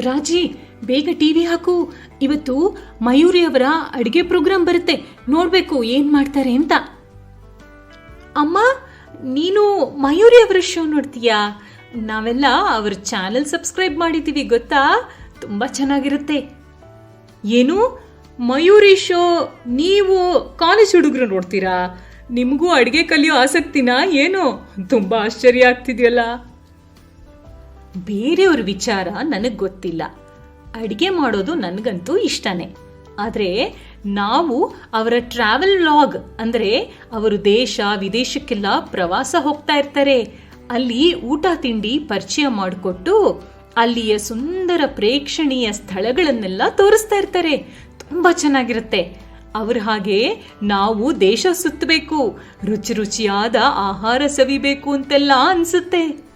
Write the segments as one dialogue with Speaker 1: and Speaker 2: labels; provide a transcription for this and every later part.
Speaker 1: ರಾಜಿ, ಬೇಗ ಟಿವಿ ಹಾಕು. ಇವತ್ತು ಮಯೂರಿ ಅವರ ಅಡಿಗೆ ಪ್ರೋಗ್ರಾಂ ಬರುತ್ತೆ. ನೋಡ್ಬೇಕು ಏನ್ ಮಾಡ್ತಾರೆ ಅಂತ. ಅಮ್ಮ, ನೀನು ಮಯೂರಿ ಅವರ ಶೋ ನೋಡ್ತೀಯಾ? ನಾವೆಲ್ಲ ಅವ್ರ ಚಾನೆಲ್ ಸಬ್ಸ್ಕ್ರೈಬ್ ಮಾಡಿದ್ದೀವಿ, ಗೊತ್ತಾ? ತುಂಬಾ ಚೆನ್ನಾಗಿರುತ್ತೆ. ಏನು? ಮಯೂರಿ ಶೋ ನೀವು ಕಾಲೇಜ್ ಹುಡುಗರು ನೋಡ್ತೀರಾ? ನಿಮಗೂ ಅಡುಗೆ ಕಲಿಯೋ ಆಸಕ್ತಿನಾ? ಏನು? ತುಂಬಾ ಆಶ್ಚರ್ಯ ಆಗ್ತಿದೆಯಲ್ಲ. ಬೇರೆಯವ್ರ ವಿಚಾರ ನನಗೆ ಗೊತ್ತಿಲ್ಲ. ಅಡುಗೆ ಮಾಡೋದು ನನಗಂತೂ ಇಷ್ಟನೇ. ಆದರೆ ನಾವು ಅವರ ಟ್ರಾವೆಲ್ ವ್ಲಾಗ್ ಅಂದರೆ ಅವರು ದೇಶ, ವಿದೇಶಕ್ಕೆಲ್ಲ ಪ್ರವಾಸ ಹೋಗ್ತಾ ಇರ್ತಾರೆ. ಅಲ್ಲಿ ಊಟ ತಿಂಡಿ ಪರಿಚಯ ಮಾಡಿಕೊಟ್ಟು ಅಲ್ಲಿಯ ಸುಂದರ ಪ್ರೇಕ್ಷಣೀಯ ಸ್ಥಳಗಳನ್ನೆಲ್ಲ ತೋರಿಸ್ತಾ ಇರ್ತಾರೆ. ತುಂಬ ಚೆನ್ನಾಗಿರುತ್ತೆ. ಅವ್ರ ಹಾಗೆ ನಾವು ದೇಶ ಸುತ್ತಬೇಕು, ರುಚಿ ರುಚಿಯಾದ ಆಹಾರ ಸವಿಬೇಕು ಅಂತೆಲ್ಲ ಅನ್ಸುತ್ತೆ.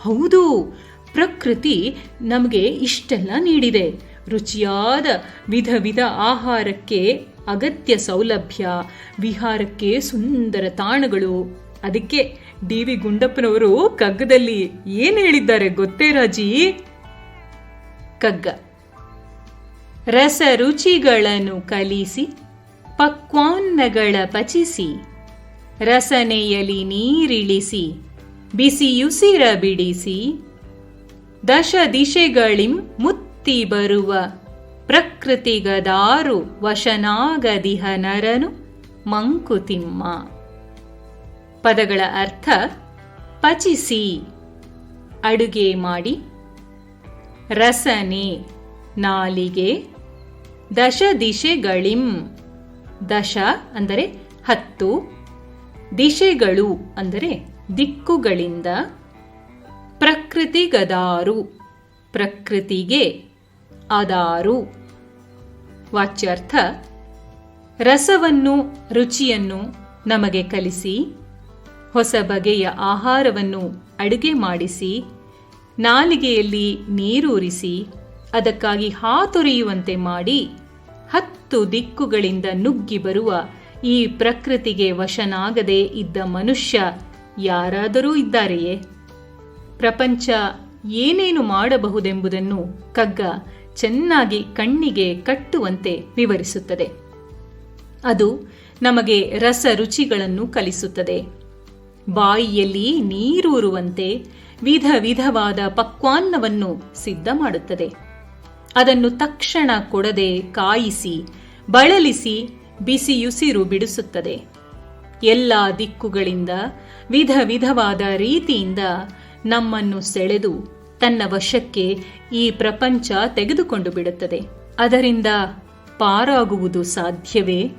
Speaker 1: ಹೌದು ಪ್ರಕೃತಿ ನಮಗೆ ಇಷ್ಟೆಲ್ಲ ನೀಡಿದೆ. ರುಚಿಯಾದ ವಿಧ ವಿಧ ಆಹಾರಕ್ಕೆ ಅಗತ್ಯ ಸೌಲಭ್ಯ, ವಿಹಾರಕ್ಕೆ ಸುಂದರ ತಾಣಗಳು. ಅದಕ್ಕೆ ಡಿ ವಿ ಗುಂಡಪ್ಪನವರು ಕಗ್ಗದಲ್ಲಿ ಏನು ಹೇಳಿದ್ದಾರೆ ಗೊತ್ತೇ ರಾಜಿ? ಕಗ್ಗ. ರಸ ರುಚಿಗಳನ್ನು ಕಲಿಸಿ, ಪಕ್ವಾನ್ನಗಳ ಪಚಿಸಿ ರಸನೆಯಲಿ ನೀರಿಳಿಸಿ, ಬಿಸಿಯುಸಿರ ಬಿಡಿಸಿ ದಶ ದಿಶೆಗಳಿಂ ಮುತ್ತಿ ಬರುವ ಪ್ರಕೃತಿಗದಾರು ವಶನಾಗದಿಹ ನರನು ಮಂಕುತಿಮ್ಮ. ಪದಗಳ ಅರ್ಥ ಪಚಿಸಿ. ಅಡುಗೆ ಮಾಡಿ. ರಸನೆ. ನಾಲಿಗೆ. ದಶ ದಿಶೆಗಳಿಂ ದಶ ಅಂದರೆ ಹತ್ತು. ದಿಶೆಗಳು ಅಂದರೆ ದಿಕ್ಕುಗಳಿಂದ. ಪ್ರಕೃತಿಗದಾರು ಪ್ರಕೃತಿಗೆ ಅದಾರು. ವಾಚ್ಯಾರ್ಥ, ರಸವನ್ನು, ರುಚಿಯನ್ನು ನಮಗೆ ಕಲಿಸಿ, ಹೊಸ ಬಗೆಯ ಆಹಾರವನ್ನು ಅಡುಗೆ ಮಾಡಿಸಿ, ನಾಲಿಗೆಯಲ್ಲಿ ನೀರೂರಿಸಿ, ಅದಕ್ಕಾಗಿ ಹಾತೊರೆಯುವಂತೆ ಮಾಡಿ, ಹತ್ತು ದಿಕ್ಕುಗಳಿಂದ ನುಗ್ಗಿ ಬರುವ ಈ ಪ್ರಕೃತಿಗೆ ವಶನಾಗದೆ ಇದ್ದ ಮನುಷ್ಯ ಯಾರಾದರೂ ಇದ್ದಾರೆಯೇ? ಪ್ರಪಂಚ ಏನೇನು ಮಾಡಬಹುದೆಂಬುದನ್ನು ಕಗ್ಗ ಚೆನ್ನಾಗಿ ಕಣ್ಣಿಗೆ ಕಟ್ಟುವಂತೆ ವಿವರಿಸುತ್ತದೆ. ಅದು ನಮಗೆ ರಸ ರುಚಿಗಳನ್ನು ಕಲಿಸುತ್ತದೆ. ಬಾಯಿಯಲ್ಲಿ ನೀರೂರುವಂತೆ ವಿಧ ವಿಧವಾದ ಪಕ್ವಾನ್ನವನ್ನು ಸಿದ್ಧ ಮಾಡುತ್ತದೆ. ಅದನ್ನು ತಕ್ಷಣ ಕೊಡದೆ ಕಾಯಿಸಿ, ಬಳಲಿಸಿ ಬಿಸಿಯುಸಿರು ಬಿಡಿಸುತ್ತದೆ. ಎಲ್ಲ ದಿಕ್ಕುಗಳಿಂದ ವಿಧ ವಿಧವಾದ ರೀತಿಯಿಂದ ನಮ್ಮನ್ನು ಸೆಳೆದು ತನ್ನ ವಶಕ್ಕೆ ಈ ಪ್ರಪಂಚ ತೆಗೆದುಕೊಂಡು ಬಿಡುತ್ತದೆ. ಅದರಿಂದ ಪಾರಾಗುವುದು ಸಾಧ್ಯವೇ?